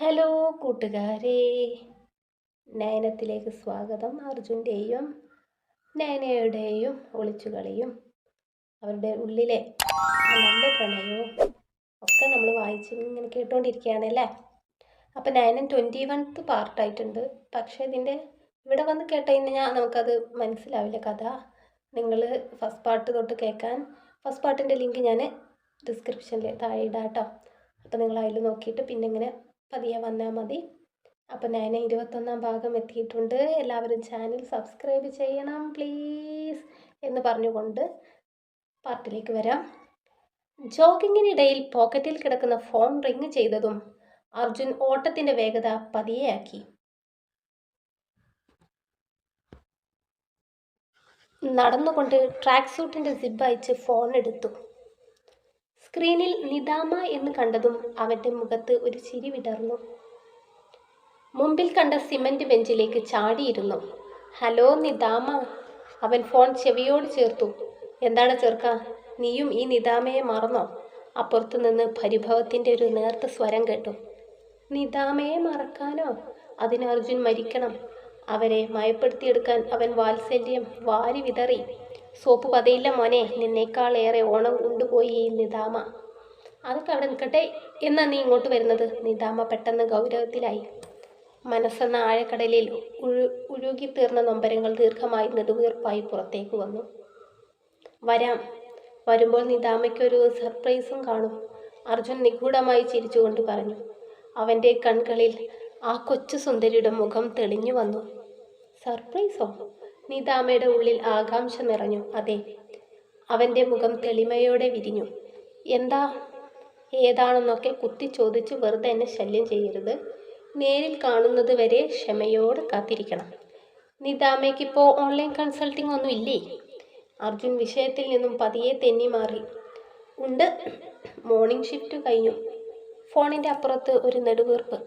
Hello കൂട്ടുകാരെ. നയനത്തിലേക്ക് സ്വാഗതം. അർജുന്റെയും നയനയുടെയും ഒളിച്ചുകളിയും അവരുടെ ഉള്ളിലെ നല്ല പ്രണയവും ഒക്കെ നമ്മൾ വായിച്ച് ഇങ്ങനെ കേട്ടുകൊണ്ടിരിക്കുകയാണ് അല്ലേ? അപ്പം നയനൻ ട്വന്റി വൺത്ത് പാർട്ടായിട്ടുണ്ട് പക്ഷേ ഇതിന്റെ ഇവിടെ വന്ന് കേട്ട കഴിഞ്ഞാൽ നമുക്കത് മനസ്സിലാവില്ല കഥ. നിങ്ങൾ ഫസ്റ്റ് പാർട്ട് തൊട്ട് കേൾക്കാൻ ഫസ്റ്റ് പാർട്ടിന്റെ ലിങ്ക് ഞാൻ ഡിസ്ക്രിപ്ഷനിൽ താഴെ ഇടാം കേട്ടോ അപ്പോൾ നിങ്ങൾ അതിൽ നോക്കിയിട്ട് പിന്നെ ഇങ്ങനെ പതിയെ വന്നാൽ മതി. അപ്പം ഞാൻ ഇരുപത്തൊന്നാം ഭാഗം എത്തിയിട്ടുണ്ട്. എല്ലാവരും ചാനൽ സബ്സ്ക്രൈബ് ചെയ്യണം പ്ലീസ് എന്ന് പറഞ്ഞുകൊണ്ട് പാർട്ടിലേക്ക് വരാം. ജോഗിങ്ങിനിടയിൽ പോക്കറ്റിൽ കിടക്കുന്ന ഫോൺ റിങ് ചെയ്തതും അർജുൻ ഓട്ടത്തിന്റെ വേഗത പതിയെയാക്കി നടന്നുകൊണ്ട് ട്രാക്ക് സൂട്ടിന്റെ സിബ് അയച്ച് ഫോൺ എടുത്തു. സ്ക്രീനിൽ നിദാമ എന്ന് കണ്ടതും അവന്റെ മുഖത്ത് ഒരു ചിരി വിടർന്നു. മുമ്പിൽ കണ്ട സിമന്റ് ബെഞ്ചിലേക്ക് ചാടിയിരുന്നു. ഹലോ നിദാമ. അവൻ ഫോൺ ചെവിയോട് ചേർത്തു. എന്താണ് ചെറുക്ക? നീയും ഈ നിദാമയെ മറന്നോ? അപ്പുറത്തു നിന്ന് പരിഭവത്തിന്റെ ഒരു നേർത്ത സ്വരം കേട്ടു. നിദാമയെ മറക്കാനോ? അതിന് അർജുൻ മരിക്കണം. അവരെ മയപ്പെടുത്തിയെടുക്കാൻ അവൻ വാത്സല്യം വാരി വിതറി. സോപ്പ് പതയില്ല മോനെ. നിന്നേക്കാളേറെ ഓണം കൊണ്ടുപോയി ഈ നിതാമ. അതൊക്കെ അവിടെ നിൽക്കട്ടെ. എന്നാ നീ ഇങ്ങോട്ട് വരുന്നത്? നിതാമ പെട്ടെന്ന് ഗൗരവത്തിലായി. മനസ്സെന്ന ആഴക്കടലിൽ ഉഴു ഉഴുകിത്തീർന്ന നൊമ്പരങ്ങൾ ദീർഘമായി നെടുവീർപ്പായി പുറത്തേക്ക് വന്നു. വരാം. വരുമ്പോൾ നിതാമയ്ക്കൊരു സർപ്രൈസും കാണും. അർജുൻ നിഗൂഢമായി ചിരിച്ചുകൊണ്ട് പറഞ്ഞു. അവന്റെ കൺകളിൽ ആ കൊച്ചു സുന്ദരിയുടെ മുഖം തെളിഞ്ഞു വന്നു. സർപ്രൈസോ? നിതാമയുടെ ഉള്ളിൽ ആകാംക്ഷ നിറഞ്ഞു. അതെ അവന്റെ മുഖം തെളിമയോടെ വിരിഞ്ഞു. എന്താ? ഏതാണെന്നൊക്കെ കുത്തി ചോദിച്ച് വെറുതെ എന്നെ ശല്യം ചെയ്യരുത്. നേരിൽ കാണുന്നത് വരെ ക്ഷമയോടെ കാത്തിരിക്കണം. നിതാമയ്ക്കിപ്പോൾ ഓൺലൈൻ കൺസൾട്ടിംഗ് ഒന്നും ഇല്ലേ? അർജുൻ വിഷയത്തിൽ നിന്നും പതിയെ തെന്നി മാറി. ഉണ്ട്. മോർണിംഗ് ഷിഫ്റ്റ് കഴിഞ്ഞു. ഫോണിന്റെ അപ്പുറത്ത് ഒരു നെടുവീർപ്പ്.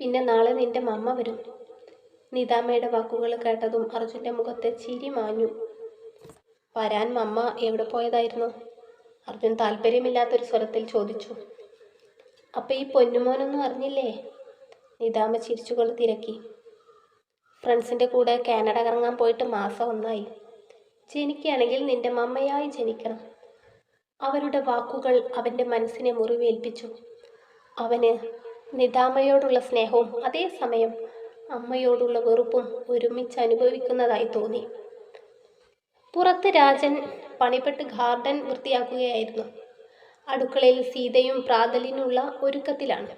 പിന്നെ നാളെ നിന്റെ മമ്മ വരും. നിതാമയുടെ വാക്കുകൾ കേട്ടതും അർജുന്റെ മുഖത്തെ ചിരി മാഞ്ഞു. വരാൻ മമ്മ എവിടെ പോയതായിരുന്നു? അർജുൻ താല്പര്യമില്ലാത്തൊരു സ്വരത്തിൽ ചോദിച്ചു. അപ്പം ഈ പൊന്നുമോനൊന്നും അറിഞ്ഞില്ലേ? നിതാമ ചിരിച്ചുകൊണ്ട് തിരക്കി. ഫ്രണ്ട്സിന്റെ കൂടെ കാനഡ കറങ്ങാൻ പോയിട്ട് മാസം ഒന്നായി. ജനിക്കുകയാണെങ്കിൽ നിന്റെ മമ്മയായി ജനിക്കണം. അവരുടെ വാക്കുകൾ അവന്റെ മനസ്സിനെ മുറിവേൽപ്പിച്ചു. അവന് നിതാമയോടുള്ള സ്നേഹവും അതേസമയം അമ്മയോടുള്ള വെറുപ്പും ഒരുമിച്ച് അനുഭവിക്കുന്നതായി തോന്നി. പുറത്ത് രാജൻ പണിപ്പെട്ട് ഗാർഡൻ വൃത്തിയാക്കുകയായിരുന്നു. അടുക്കളയിൽ സീതയും പ്രാതലിനുള്ള ഒരുക്കത്തിലാണ്.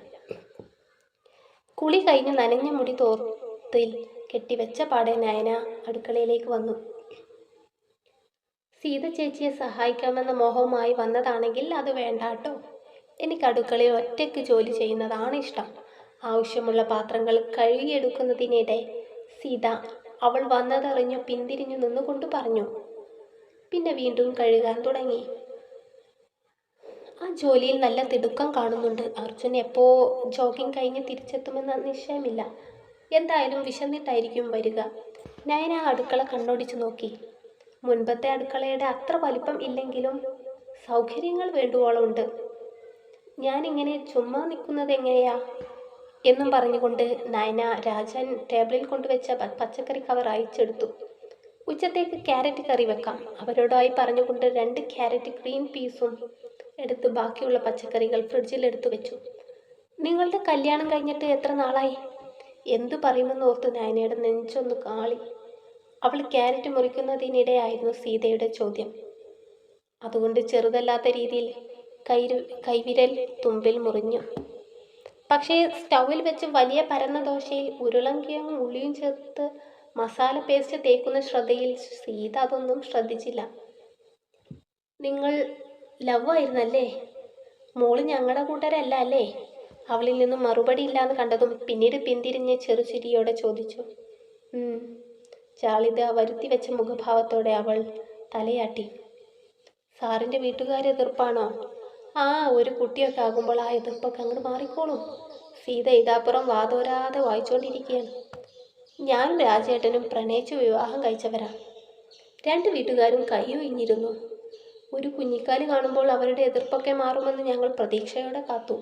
കുളി കഴിഞ്ഞ് നനഞ്ഞ മുടി തോർത്തിൽ കെട്ടിവെച്ച പാടെ നയന അടുക്കളയിലേക്ക് വന്നു. സീത ചേച്ചിയെ സഹായിക്കാമെന്ന മോഹവുമായി വന്നതാണെങ്കിൽ അത് വേണ്ട കേട്ടോ എനിക്ക് അടുക്കളയിൽ ഒറ്റയ്ക്ക് ജോലി ചെയ്യുന്നതാണ് ഇഷ്ടം. ആവശ്യമുള്ള പാത്രങ്ങൾ കഴുകിയെടുക്കുന്നതിനിടെ സീത അവൾ വന്നതറിഞ്ഞു പിന്തിരിഞ്ഞു നിന്നുകൊണ്ട് പറഞ്ഞു. പിന്നെ വീണ്ടും കഴുകാൻ തുടങ്ങി. ആ ജോലിയിൽ നല്ല തിടുക്കം കാണുന്നുണ്ട്. അർജുൻ എപ്പോ ജോഗിങ് കഴിഞ്ഞ് തിരിച്ചെത്തുമെന്ന് നിശ്ചയമില്ല. എന്തായാലും വിശന്നിട്ടായിരിക്കും വരിക. നയന അടുക്കള കണ്ണോടിച്ചു നോക്കി. മുൻപത്തെ അടുക്കളയുടെ അത്ര വലിപ്പം ഇല്ലെങ്കിലും സൗകര്യങ്ങൾ വേണ്ടുവോളം ഉണ്ട്. ഞാനിങ്ങനെ ചുമ്മാ നിൽക്കുന്നത് എങ്ങനെയാ? എന്നും പറഞ്ഞുകൊണ്ട് നയന രാജൻ ടേബിളിൽ കൊണ്ടുവച്ച പച്ചക്കറി കവർ അയച്ചെടുത്തു ഉച്ചത്തേക്ക് ക്യാരറ്റ് കറി വെക്കാം. അവരോടായി പറഞ്ഞുകൊണ്ട് രണ്ട് ക്യാരറ്റ് ഗ്രീൻ പീസും എടുത്ത് ബാക്കിയുള്ള പച്ചക്കറികൾ ഫ്രിഡ്ജിൽ എടുത്തു വെച്ചു. നിങ്ങളുടെ കല്യാണം കഴിഞ്ഞിട്ട് എത്ര നാളായി? എന്തു പറയുമെന്ന് ഓർത്ത് നയനയുടെ നെഞ്ചൊന്ന് കാളി. അവൾ ക്യാരറ്റ് മുറിക്കുന്നതിനിടെയായിരുന്നു സീതയുടെ ചോദ്യം. അതുകൊണ്ട് ചെറുതല്ലാത്ത രീതിയിൽ കൈ കൈവിരൽ തുമ്പിൽ മുറിഞ്ഞു. പക്ഷേ സ്റ്റൗവിൽ വെച്ച് വലിയ പരന്ന ദോശയിൽ ഉരുളങ്കിയും ഉള്ളിയും ചേർത്ത് മസാല പേസ്റ്റ് തേക്കുന്ന ശ്രദ്ധയിൽ സീത അതൊന്നും ശ്രദ്ധിച്ചില്ല. നിങ്ങൾ ലവ് ആയിരുന്നല്ലേ? മോൾ ഞങ്ങളുടെ കൂട്ടരല്ല അല്ലേ? അവളിൽ നിന്നും മറുപടി ഇല്ലാന്ന് കണ്ടതും പിന്നീട് പിന്തിരിഞ്ഞ് ചെറുചിരിയോടെ ചോദിച്ചു. ചാളിത വരുത്തി വെച്ച മുഖഭാവത്തോടെ അവൾ തലയാട്ടി. സാറിന്റെ വീട്ടുകാരെ എതിർപ്പാണോ ആ ഒരു കുട്ടിയൊക്കെ ആകുമ്പോൾ ആ എതിർപ്പൊക്കെ അങ്ങോട്ട് മാറിക്കോളും. സീത ഇതാപ്പുറം വാതോരാതെ വായിച്ചുകൊണ്ടിരിക്കുകയാണ് ഞാനും രാജേട്ടനും പ്രണയിച്ച് വിവാഹം കഴിച്ചവരാണ് രണ്ട് വീട്ടുകാരും കൈയൊഴിഞ്ഞിരുന്നു ഒരു കുഞ്ഞിക്കാലി കാണുമ്പോൾ അവരുടെ എതിർപ്പൊക്കെ മാറുമെന്ന് ഞങ്ങൾ പ്രതീക്ഷയോടെ കാത്തു.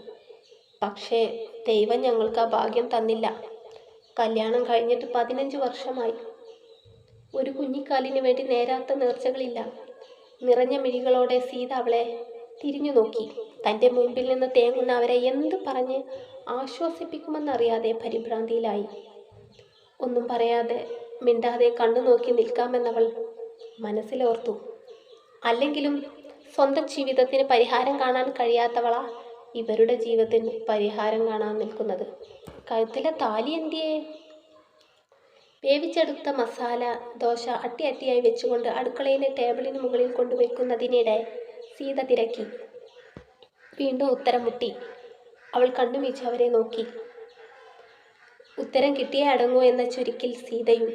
പക്ഷേ ദൈവം ഞങ്ങൾക്ക് ആ ഭാഗ്യം തന്നില്ല. കല്യാണം കഴിഞ്ഞിട്ട് പതിനഞ്ച് വർഷമായി. ഒരു കുഞ്ഞിക്കാലിന് വേണ്ടി നേരാത്ത നേർച്ചകളില്ല. നിറഞ്ഞ മിഴികളോടെ സീത അവളെ തിരിഞ്ഞു നോക്കി. തന്റെ മുമ്പിൽ നിന്ന് തേങ്ങുന്ന അവരെ എന്ത് പറഞ്ഞ് ആശ്വസിപ്പിക്കുമെന്നറിയാതെ പരിഭ്രാന്തിയിലായി. ഒന്നും പറയാതെ മിണ്ടാതെ കണ്ണു നോക്കി നിൽക്കാമെന്നവൾ മനസ്സിലോർത്തു. അല്ലെങ്കിലും സ്വന്തം ജീവിതത്തിന് പരിഹാരം കാണാൻ കഴിയാത്തവളാ ഇവരുടെ ജീവിതത്തിന് പരിഹാരം കാണാൻ നിൽക്കുന്നത്. കഴുത്തിലെ താലി എന്തിയേ? വേവിച്ചെടുത്ത മസാല ദോശ അട്ടി അട്ടിയായി വെച്ചുകൊണ്ട് അടുക്കളയിലെ ടേബിളിന് മുകളിൽ കൊണ്ടുവയ്ക്കുന്നതിനിടെ സീത തിരക്കി. വീണ്ടും ഉത്തരം മുട്ടി അവൾ കണ്ണുമീച്ച് അവരെ നോക്കി. ഉത്തരം കിട്ടിയേ അടങ്ങൂ എന്ന ചുരുക്കിൽ സീതയും.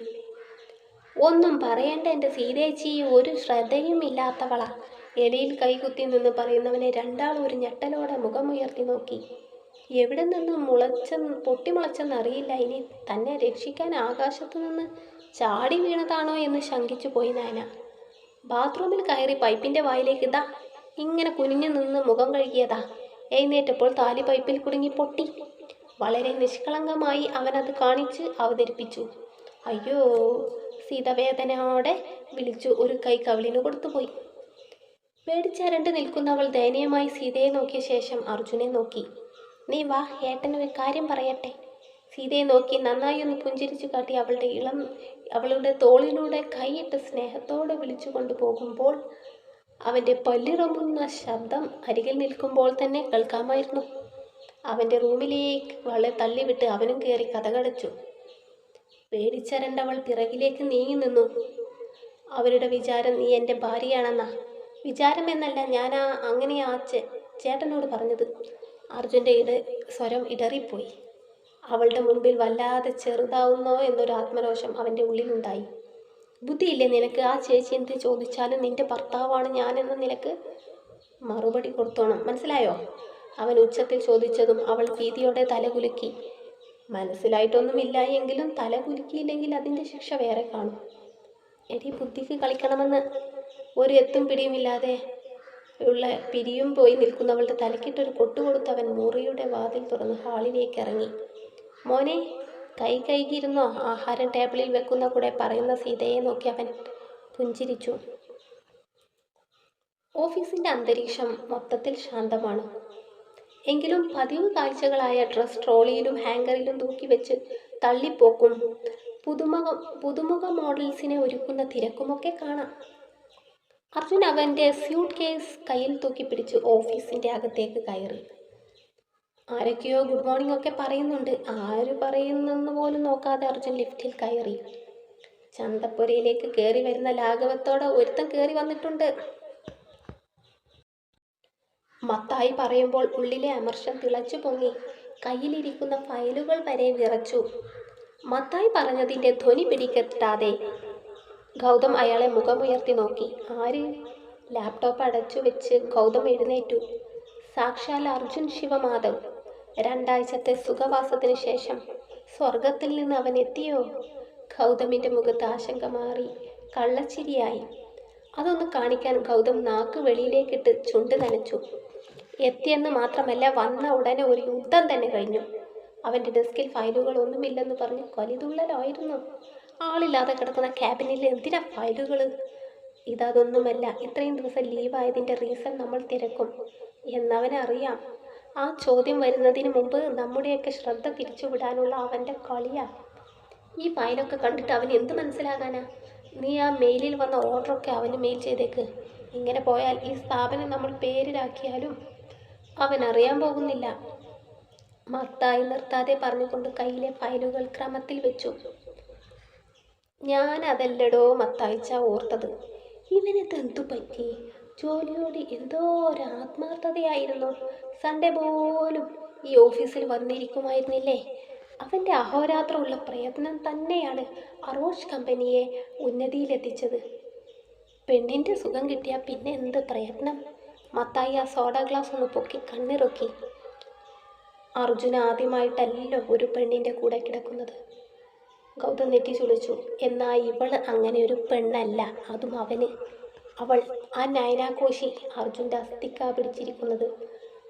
ഒന്നും പറയണ്ട എന്റെ സീതേച്ചി ഒരു ശ്രദ്ധയും ഇല്ലാത്തവളാ. എലിയിൽ കൈകുത്തി നിന്ന് പറയുന്നവനെ രണ്ടാളും ഒരു ഞെട്ടലോടെ മുഖമുയർത്തി നോക്കി. എവിടെ നിന്ന് മുളച്ച പൊട്ടിമുളച്ചെന്നറിയില്ല ഇനി തന്നെ രക്ഷിക്കാൻ ആകാശത്തു നിന്ന് ചാടി വീണതാണോ എന്ന് ശങ്കിച്ചു പോയി നായന. ബാത്റൂമിൽ കയറി പൈപ്പിന്റെ വായിലേക്ക് ഇതാ ഇങ്ങനെ കുനിഞ്ഞു നിന്ന് മുഖം കഴുകിയതാ. എഴുന്നേറ്റപ്പോൾ താലി പൈപ്പിൽ കുടുങ്ങി പൊട്ടി. വളരെ നിഷ്കളങ്കമായി അവനത് കാണിച്ച് അവതരിപ്പിച്ചു. അയ്യോ സീതവേദനയോടെ വിളിച്ചു ഒരു കൈ കവിളിന് കൊടുത്തുപോയി. പേടിച്ചരണ്ട് നിൽക്കുന്നവൾ ദയനീയമായി സീതയെ നോക്കിയ ശേഷം അർജുനെ നോക്കി. നീ വാ ഏട്ടന് ഒരു കാര്യം പറയട്ടെ. സീതയെ നോക്കി നന്നായി ഒന്ന് പുഞ്ചിരിച്ചു കാട്ടി അവളുടെ ഇളം അവളുടെ തോളിലൂടെ കൈയിട്ട് സ്നേഹത്തോടെ വിളിച്ചു കൊണ്ടുപോകുമ്പോൾ അവന്റെ പല്ലിറങ്ങുന്ന ശബ്ദം അരികിൽ നിൽക്കുമ്പോൾ തന്നെ കേൾക്കാമായിരുന്നു. അവന്റെ റൂമിലേക്ക് അവളെ തള്ളിവിട്ട് അവനും കയറി കഥകടച്ചു പേടിച്ചരണ്ടവൾ പിറകിലേക്ക് നീങ്ങി നിന്നു. അവരുടെ വിചാരം നീ എന്റെ ഭാര്യയാണെന്നാ. വിചാരം എന്നല്ല ഞാൻ ആ അങ്ങനെ ആ ചേട്ടനോട് പറഞ്ഞത്. അർജുന്റെ ഇട സ്വരം ഇടറിപ്പോയി. അവളുടെ മുൻപിൽ വല്ലാതെ ചെറുതാവുന്നോ എന്നൊരു ആത്മരോഷം അവന്റെ ഉള്ളിലുണ്ടായി. ബുദ്ധിയില്ലേ നിനക്ക്? ആ ചേച്ചി എന്ത് ചോദിച്ചാലും നിന്റെ ഭർത്താവാണ് ഞാനെന്ന നിലയ്ക്ക് മറുപടി കൊടുത്തോണം. മനസ്സിലായോ? അവൻ ഉച്ചത്തിൽ ചോദിച്ചതും അവൾ ഭീതിയോടെ തലകുലുക്കി. മനസ്സിലായിട്ടൊന്നുമില്ല എങ്കിലും തല കുലുക്കിയില്ലെങ്കിൽ അതിന്റെ ശിക്ഷ വേറെ കാണും. എടി ബുദ്ധിക്ക് കളിക്കണമെന്ന് ഒരു എത്തും പിടിയുമില്ലാതെ ഉള്ള പിരിയും പോയി നിൽക്കുന്നവളുടെ തലക്കിട്ടൊരു കൊട്ടുകൊടുത്ത് അവൻ മുറിയുടെ വാതിൽ തുറന്ന് ഹാളിലേക്ക് ഇറങ്ങി. മോനെ കൈ കഴുകിയിരുന്നു ആഹാരം ടേബിളിൽ വെക്കുന്ന കൂടെ പറയുന്ന സീതയെ നോക്കി അവൻ പുഞ്ചിരിച്ചു. ഓഫീസിന്റെ അന്തരീക്ഷം മൊത്തത്തിൽ ശാന്തമാണ്. എങ്കിലും പതിവ് കാഴ്ചകളായ ഡ്രസ് ട്രോളിയിലും ഹാങ്കറിലും തൂക്കി വെച്ച് തള്ളിപ്പോക്കും. പുതുമുഖ പുതുമുഖ മോഡൽസിനെ ഒരുക്കുന്ന തിരക്കുമൊക്കെ കാണാം. അർജുൻ അവന്റെ സ്യൂട്ട് കേസ് കയ്യിൽ തൂക്കി പിടിച്ച് ഓഫീസിന്റെ അകത്തേക്ക് കയറി. ആരൊക്കെയോ ഗുഡ് മോർണിംഗ് ഒക്കെ പറയുന്നുണ്ട്. ആര് പറയുന്നെന്ന് പോലും നോക്കാതെ അർജുൻ ലിഫ്റ്റിൽ കയറി. ചന്തപ്പുരയിലേക്ക് കയറി വരുന്ന ലാഘവത്തോടെ ഒരുത്തൻ കയറി വന്നിട്ടുണ്ട്. മത്തായി പറയുമ്പോൾ ഉള്ളിലെ അമർഷം തിളച്ചു പൊങ്ങി. കയ്യിലിരിക്കുന്ന ഫയലുകൾ വരെ വിറച്ചു. മത്തായി പറഞ്ഞതിന്റെ ധ്വനി പിടിക്കെത്താതെ ഗൗതം അയാളെ മുഖമുയർത്തി നോക്കി. ആര്? ലാപ്ടോപ്പ് അടച്ചു വെച്ച് ഗൗതം എഴുന്നേറ്റു. സാക്ഷാൽ അർജുൻ ശിവമാധവ്. രണ്ടാഴ്ചത്തെ സുഖവാസത്തിന് ശേഷം സ്വർഗത്തിൽ നിന്ന് അവൻ എത്തിയോ? ഗൗതമിന്റെ മുഖത്ത് ആശങ്ക മാറി. കള്ളച്ചിരിയായി. അതൊന്ന് കാണിക്കാൻ ഗൗതം നാക്ക് വെളിയിലേക്കിട്ട് ചുണ്ട് നനച്ചു. എത്തിയെന്ന് മാത്രമല്ല വന്ന ഉടനെ ഒരു യുദ്ധം തന്നെ കഴിഞ്ഞു. അവന്റെ ഡെസ്കിൽ ഫയലുകൾ ഒന്നുമില്ലെന്ന് പറഞ്ഞ് കൊലിതുള്ളലായിരുന്നു. ആളില്ലാതെ കിടക്കുന്ന ക്യാബിനിൽ എന്തിനാ ഫയലുകൾ ഇതതൊന്നുമല്ല ഇത്രയും ദിവസം ലീവായതിന്റെ റീസൺ നമ്മൾ തിരക്കും. എന്നവനറിയാം. ആ ചോദ്യം വരുന്നതിന് മുമ്പ് നമ്മുടെയൊക്കെ ശ്രദ്ധ തിരിച്ചുവിടാനുള്ള അവന്റെ കളിയാ. ഈ ഫയലൊക്കെ കണ്ടിട്ട് അവൻ എന്ത് മനസ്സിലാകാനാ? നീ ആ മെയിലിൽ വന്ന ഓർഡറൊക്കെ അവന് മെയിൽ ചെയ്തേക്ക്. ഇങ്ങനെ പോയാൽ ഈ സ്ഥാപനം നമ്മൾ പേരിലാക്കിയാലും അവൻ അറിയാൻ പോകുന്നില്ല. മത്തായി നിർത്താതെ പറഞ്ഞുകൊണ്ട് കയ്യിലെ ഫയലുകൾ ക്രമത്തിൽ വെച്ചു. ഞാൻ അതല്ലടോ മത്തായിച്ച ഓർത്തത്. ഇവനെന്തു പറ്റി? ജോലിയോട് എന്തോ ഒരു ആത്മാർത്ഥതയായിരുന്നു. സൺഡേ പോലും ഈ ഓഫീസിൽ വന്നിരിക്കുമായിരുന്നില്ലേ? അവന്റെ അഹോരാത്രമുള്ള പ്രയത്നം തന്നെയാണ് അറോഷ് കമ്പനിയെ ഉന്നതിയിലെത്തിച്ചത്. പെണ്ണിന്റെ സുഖം കിട്ടിയാൽ പിന്നെ എന്ത് പ്രയത്നം? മത്തായി ആ സോഡ ഗ്ലാസ് ഒന്ന് പൊക്കി കണ്ണിറുക്കി. അർജുന ആദ്യമായിട്ടല്ലോ ഒരു പെണ്ണിന്റെ കൂടെ കിടക്കുന്നത്. ഗൗതം നെറ്റി ചുളിച്ചു എന്നാൽ ഇവൾ അങ്ങനെ ഒരു പെണ്ണല്ല. അതും അവന്. അവൾ ആ നയനാഘോഷി അർജുന്റെ അസ്ഥിക്ക പിടിച്ചിരിക്കുന്നത്.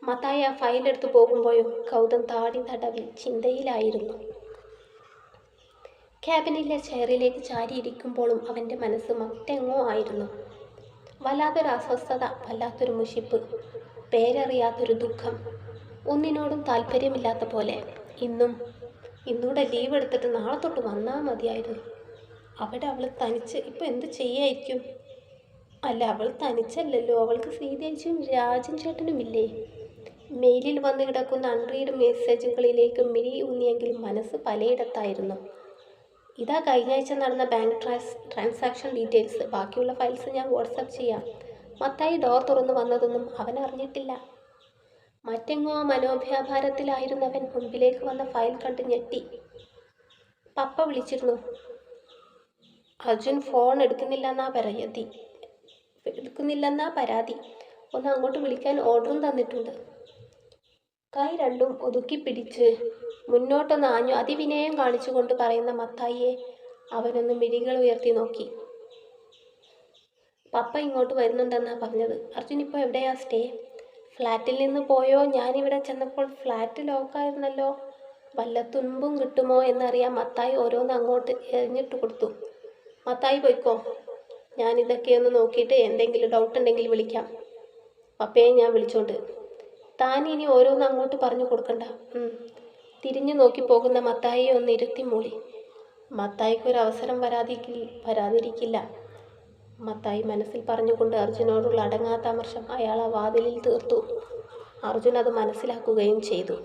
മതായ ഫയലെടുത്ത് പോകുമ്പോഴും ഗൗതം താടി തടവിൽ ചിന്തയിലായിരുന്നു. ക്യാബിനിലെ ചെയറിലേക്ക് ചാരിയിരിക്കുമ്പോഴും അവന്റെ മനസ്സ് മറ്റെങ്ങോ ആയിരുന്നു. വല്ലാത്തൊരു അസ്വസ്ഥത വല്ലാത്തൊരു മുഷിപ്പ് പേരറിയാത്തൊരു ദുഃഖം ഒന്നിനോടും താല്പര്യമില്ലാത്ത പോലെ. ഇന്നും ഇന്നൂടെ ലീവ് എടുത്തിട്ട് നാളെ തൊട്ട് വന്നാൽ മതിയായിരുന്നു. അവിടെ അവൾ തനിച്ച് ഇപ്പോൾ എന്ത് ചെയ്യായിരിക്കും? അല്ല അവൾ തനിച്ചല്ലല്ലോ. അവൾക്ക് ശ്രീദേച്ചിയും രാജൻ ചേട്ടനും ഇല്ലേ മെയിലിൽ വന്നു കിടക്കുന്ന അൺറീഡ് മെസ്സേജുകളിലേക്ക് മിഴി ഊന്നിയെങ്കിൽ മനസ്സ് പലയിടത്തായിരുന്നു. ഇതാ കഴിഞ്ഞ ആഴ്ച നടന്ന ബാങ്ക് ട്രാൻസ് ട്രാൻസാക്ഷൻ ഡീറ്റെയിൽസ്. ബാക്കിയുള്ള ഫയൽസ് ഞാൻ വാട്സപ്പ് ചെയ്യാം. മത്തായി ഡോർ തുറന്നു വന്നതൊന്നും അവൻ അറിഞ്ഞിട്ടില്ല. മറ്റെങ്ങോ മനോവ്യാപാരത്തിലായിരുന്നവൻ മുമ്പിലേക്ക് വന്ന ഫയൽ കണ്ട് ഞെട്ടി. പപ്പ വിളിച്ചിരുന്നു. അർജുൻ ഫോൺ എടുക്കുന്നില്ലെന്നാ പരാതി എടുക്കുന്നില്ലെന്നാ പരാതി. ഒന്ന് അങ്ങോട്ട് വിളിക്കാൻ ഓർഡറും തന്നിട്ടുണ്ട്. കൈ രണ്ടും ഒതുക്കി പിടിച്ച് മുന്നോട്ടൊന്ന് ആഞ്ഞു അതിവിനയം കാണിച്ചുകൊണ്ട് പറയുന്ന മത്തായിയെ അവനൊന്ന് മിഴികൾ ഉയർത്തി നോക്കി. പപ്പ ഇങ്ങോട്ട് വരുന്നുണ്ടെന്നാ പറഞ്ഞത്. അർജുൻ ഇപ്പോൾ എവിടെയാ സ്റ്റേ ഫ്ലാറ്റിൽ നിന്ന് പോയോ? ഞാനിവിടെ ചെന്നപ്പോൾ ഫ്ലാറ്റ് ലോക്കായിരുന്നല്ലോ വല്ല തുമ്പും കിട്ടുമോ എന്നറിയാൻ മത്തായി ഓരോന്ന് അങ്ങോട്ട് എറിഞ്ഞിട്ട് കൊടുത്തു. മത്തായി പോയിക്കോ. ഞാനിതൊക്കെ ഒന്ന് നോക്കിയിട്ട് എന്തെങ്കിലും ഡൗട്ട് ഉണ്ടെങ്കിൽ വിളിക്കാം. പപ്പയെ ഞാൻ വിളിച്ചോണ്ട്. താൻ ഇനി ഓരോന്ന് അങ്ങോട്ട് പറഞ്ഞു കൊടുക്കണ്ട. തിരിഞ്ഞു നോക്കി പോകുന്ന മത്തായിയെ ഒന്ന് ഇരുത്തി മൂളി. മത്തായിക്ക് ഒരു അവസരം വരാതിരിക്കി വരാതിരിക്കില്ല. മത്തായി മനസ്സിൽ പറഞ്ഞുകൊണ്ട് അർജുനോടുള്ള അടങ്ങാത്ത അമർഷം അയാൾ ആ വാതിലിൽ തീർത്തു. അർജുൻ അത് മനസ്സിലാക്കുകയും ചെയ്തു.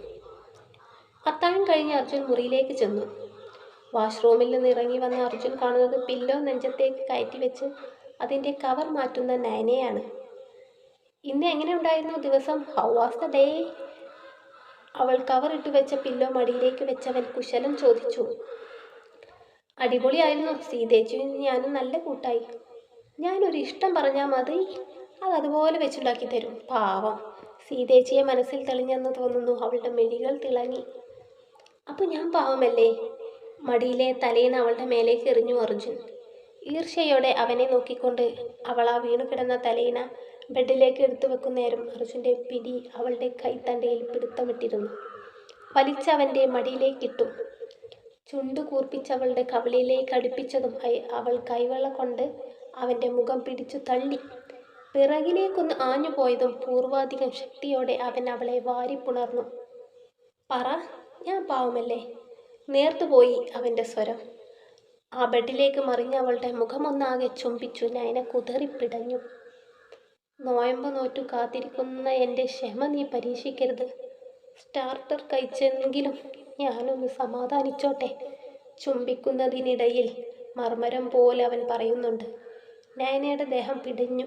അത്താഴം കഴിഞ്ഞ് അർജുൻ മുറിയിലേക്ക് ചെന്നു. വാഷ്റൂമിൽ നിന്ന് ഇറങ്ങി വന്ന അർജുൻ കാണുന്നത് പില്ലോ നെഞ്ചത്തേക്ക് കയറ്റി വെച്ച് അതിന്റെ കവർ മാറ്റുന്ന നയനയാണ്. ഇന്ന് എങ്ങനെ ഉണ്ടായിരുന്നു ദിവസം? ഹൗ വാസ് ദ ഡേ അവൾ കവർ ഇട്ട് വെച്ച പില്ലോ മടിയിലേക്ക് വെച്ചവൻ കുശലം ചോദിച്ചു. അടിപൊളിയായിരുന്നു. സീതേച്ചിയും ഞാനും നല്ല കൂട്ടായി. ഞാനൊരു ഇഷ്ടം പറഞ്ഞാൽ മതി. അത് അതുപോലെ വെച്ചുണ്ടാക്കി തരും. പാവം. സീതേച്ചിയെ മനസ്സിൽ തെളിഞ്ഞെന്ന് തോന്നുന്നു അവളുടെ മിഴികൾ തിളങ്ങി. അപ്പോൾ ഞാൻ പാവമല്ലേ? മടിയിലെ തലേന്ന് അവളുടെ മേലേക്ക് എറിഞ്ഞു അർജുൻ. ഈർഷ്യയോടെ അവനെ നോക്കിക്കൊണ്ട് അവൾ ആ വീണു കിടന്ന തലയിന ബെഡിലേക്ക് എടുത്തു വെക്കുന്നേരം അർജുന്റെ പിടി അവളുടെ കൈത്തണ്ടയിൽ പിടുത്തമിട്ടിരുന്നു. വലിച്ചവന്റെ മടിയിലേക്കിട്ടു. ചുണ്ടു കൂർപ്പിച്ചവളുടെ കവിളിലേക്ക് അടുപ്പിച്ചതും അവൾ കൈവള കൊണ്ട് അവന്റെ മുഖം പിടിച്ചു തള്ളി. പിറകിലേക്കൊന്ന് ആഞ്ഞു പോയതും പൂർവാധികം ശക്തിയോടെ അവൻ അവളെ വാരിപ്പുണർന്നു. പറ ഞാൻ പാവമല്ലേ? നേർത്തുപോയി അവന്റെ സ്വരം. ആ ബെഡിലേക്ക് മറിഞ്ഞ അവളുടെ മുഖമൊന്നാകെ ചുംബിച്ചു. നയന കുതറിപ്പിടഞ്ഞു നോയമ്പ് നോറ്റു കാത്തിരിക്കുന്ന എന്റെ ക്ഷമ നീ പരീക്ഷിക്കരുത്. സ്റ്റാർട്ടർ കഴിച്ചെങ്കിലും ഞാനൊന്ന് സമാധാനിച്ചോട്ടെ ചുംബിക്കുന്നതിനിടയിൽ മർമരം പോലെ അവൻ പറയുന്നുണ്ട്. നയനയുടെ ദേഹം പിടിഞ്ഞു.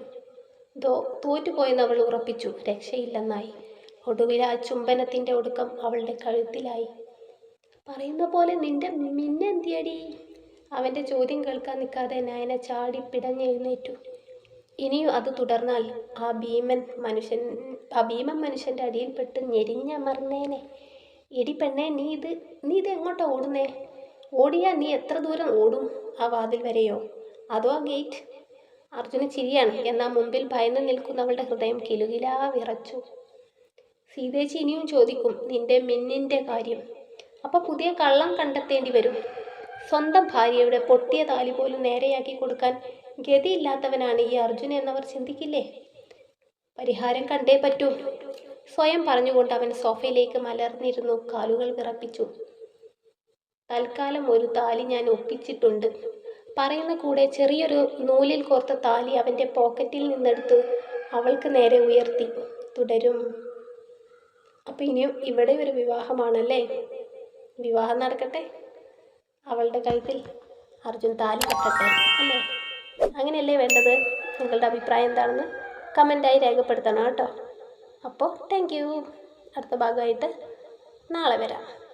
ദോ തോറ്റുപോയെന്ന് അവൾ ഉറപ്പിച്ചു. രക്ഷയില്ലെന്നായി. ഒടുവിൽ ആ ചുംബനത്തിന്റെ ഒടുക്കം അവളുടെ കഴുത്തിലായി. പറയുന്ന പോലെ നിന്റെ മിന്നെന്തിയടി അവന്റെ ചോദ്യം കേൾക്കാൻ നിൽക്കാതെ നയന ചാടി പിടഞ്ഞെഴുന്നേറ്റു. ഇനിയും അത് തുടർന്നാൽ ആ ഭീമൻ മനുഷ്യൻ ആ ഭീമൻ മനുഷ്യന്റെ അടിയിൽപ്പെട്ട് ഞെരിഞ്ഞമർന്നേനെ. എടി പെണ്ണെ നീ ഇത് നീ ഇത് എങ്ങോട്ടാ ഓടുന്നേ? ഓടിയാൽ നീ എത്ര ദൂരം ഓടും ആ വാതിൽ വരെയോ? അതോ ആ ഗേറ്റ്? അർജുന ചിരിയാണ്. എന്നാൽ മുമ്പിൽ ഭയന്ന് നിൽക്കുന്നവളുടെ ഹൃദയം കിലുകിലാ വിറച്ചു. സീതേച്ചി ഇനിയും ചോദിക്കും നിന്റെ മിന്നിന്റെ കാര്യം. അപ്പോൾ പുതിയ കള്ളം കണ്ടെത്തേണ്ടി വരും. സ്വന്തം ഭാര്യയുടെ പൊട്ടിയ താലി പോലും നേരെയാക്കി കൊടുക്കാൻ ഗതിയില്ലാത്തവനാണ് ഈ അർജുൻ എന്നവർ ചിന്തിക്കില്ലേ? പരിഹാരം കണ്ടേ പറ്റൂ. സ്വയം പറഞ്ഞുകൊണ്ട് അവൻ സോഫയിലേക്ക് മലർന്നിരുന്നു കാലുകൾ വിറപ്പിച്ചു. തൽക്കാലം ഒരു താലി ഞാൻ ഒപ്പിച്ചിട്ടുണ്ട്. പറയുന്ന കൂടെ ചെറിയൊരു നൂലിൽ കോർത്ത താലി അവന്റെ പോക്കറ്റിൽ നിന്നെടുത്ത് അവൾക്ക് നേരെ ഉയർത്തി. തുടരും. അപ്പം ഇനിയും ഇവിടെ ഒരു വിവാഹമാണല്ലേ? വിവാഹം നടക്കട്ടെ. അവളുടെ കഴുത്തിൽ അർജുൻ താലി കെട്ടട്ടെ അല്ലേ? അങ്ങനെയല്ലേ വേണ്ടത്? നിങ്ങളുടെ അഭിപ്രായം എന്താണെന്ന് കമന്റായി രേഖപ്പെടുത്തണം കേട്ടോ. അപ്പോൾ താങ്ക് യു അടുത്ത ഭാഗമായിട്ട് നാളെ വരാം.